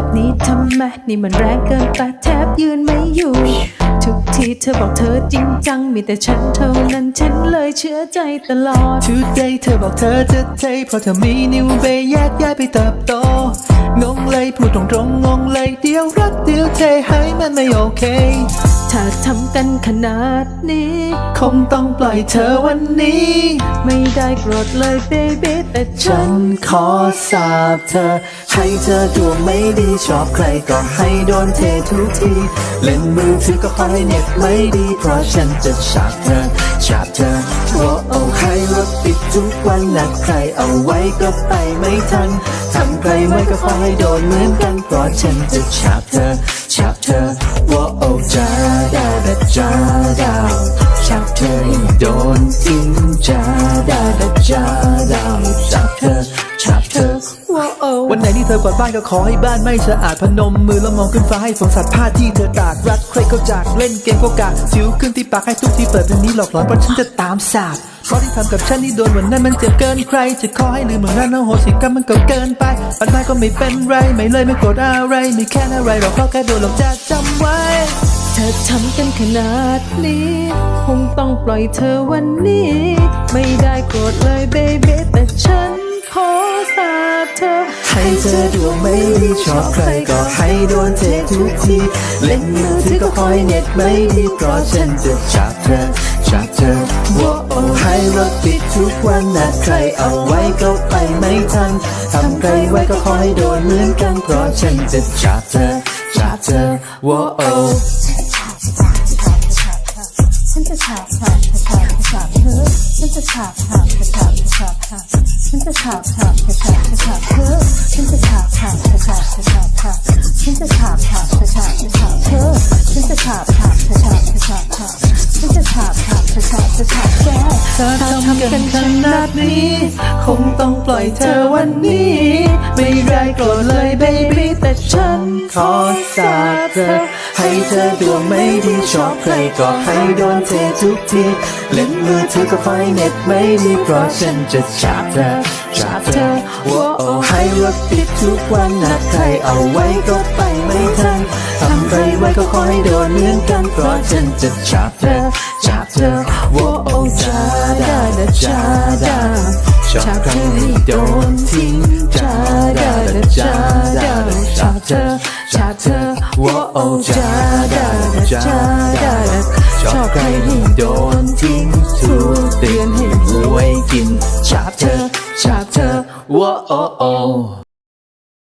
แบบนี้ทำไมนี่มันแรงเกินไปแทบยืนไม่อยู่ ทุกทีเธอบอกเธอจริงจัง มีแต่ฉันเท่านั้นฉันเลยเชื่อใจตลอด Today เธอบอกเธอจะเทเพราะเธอมีนิวเบย์แยกย้ายไปเติบโต งงเลยพูดตรงๆงงเลยเดียวรักเดียวเทให้มันไม่โอเค ถ้าทำกันขนาดนี้ คงต้องปล่อยเธอวันนี้ ไม่ได้โกรธเลยเบบีแต่ฉันขอสาบเธอ ให้เธอดวงไม่ดีชอบใครก็ให้โดนเททุกที เล่นมือถือก็ขอให้เน็ตไม่ดี เพราะฉันจะฉาบเธอฉาบเธอโอ้โอ้ให้รถติดทุกวันนัดใครเอาไว้ก็ไปไม่ทันทำใครไว้ก็ขอให้โดนเหมือนกัน เพราะฉันจะฉาบเธอฉาบเธอโอ้โอ้จ้าดา นทิ้งจ้าดาดาจ้าดาฉาบเธอฉาบเธอว้าววันไหนที่เธอกวาดบ้านก็ขอให้บ้านไม่สะอาดพนมมือแล้วมองขึ้นฟ้าให้สงสัตว์ผ้าที่เธอตากรักใครก็จากเล่นเกมก็กากสิวขึ้นที่ปากให้ทุกที่เปิดเพลงนี้หลอกหลอนเพราะฉันจะตามสาบเพราะที่ทำกับฉันนี่โดนวันนั้นมันเจ็บเกินใคร จะขอให้ลืมเหมือนนั้นเอาโหสิกรรมมันก็เกินไปปัญหาก็ไม่เป็นไรไม่เลยไม่โกรธอะไรไม่แค่อะไรหรอกเพราะแค่โดนหลอกจะจำไว้ ธอทำกันขนาดนี้ คงต้องปล่อยเธอวันนี้ ไม่ได้โกรธเลยเบบีแต่ฉันขอสาบเธอ ให้เธอดวงไม่ดีชอบใครก็ให้โดนเททุกที เล่นมือถือก็คอยเน็ตไม่ดีเพราะฉันจะจับเธอจับเธอโว้โอให้รถติดทุกวันนัดใครเอาไว้ก็ไปไม่ทันทำใครไว้ก็คอยโดนเหมือนกันเพราะฉันจะจับเธอจับเธอโว้โอ ฉันจะฉาบฉาบฉาบฉาบเธอฉันจะฉาบฉาบฉาบฉาบฉาบฉันจะฉาบฉาบฉาบฉาบเธอฉันจะฉาบฉาบฉาบฉาบฉาบฉันจะฉาบฉาบฉาบฉาบเธอฉันจะฉาบฉาบฉาบฉาบฉาบฉันจะฉาบฉาบฉาบฉาบแกถ้าทำกันขนาดนี้ คงต้องปล่อยเธอวันนี้ ไม่ได้โกรธเลยเบบี้แต่ฉันขอสาบเธอ เธอดวงไม่ดีชอบใครก็ให้โดนเททุกทีเล่นมือถือก็ไฟเน็ตไม่ดีเพราะฉันจะฉาบเธอฉาบเธอโอ้โอให้รถติดทุกวันนัดใครเอาไว้ก็ไปไม่ทันทำใครไว้ก็ขอให้โดนเหมือนกันเพราะฉันจะฉาบเธอฉาบเธอโอ้โอจ้าดาดาจ้าดาชอบใครให้โดนทิ้ จ้าดาดาจ้าดาชอบใครให้โดนทิ้งถูกเตือนให้รวยกินชอบเธอชอบเธอโอ้โอโอ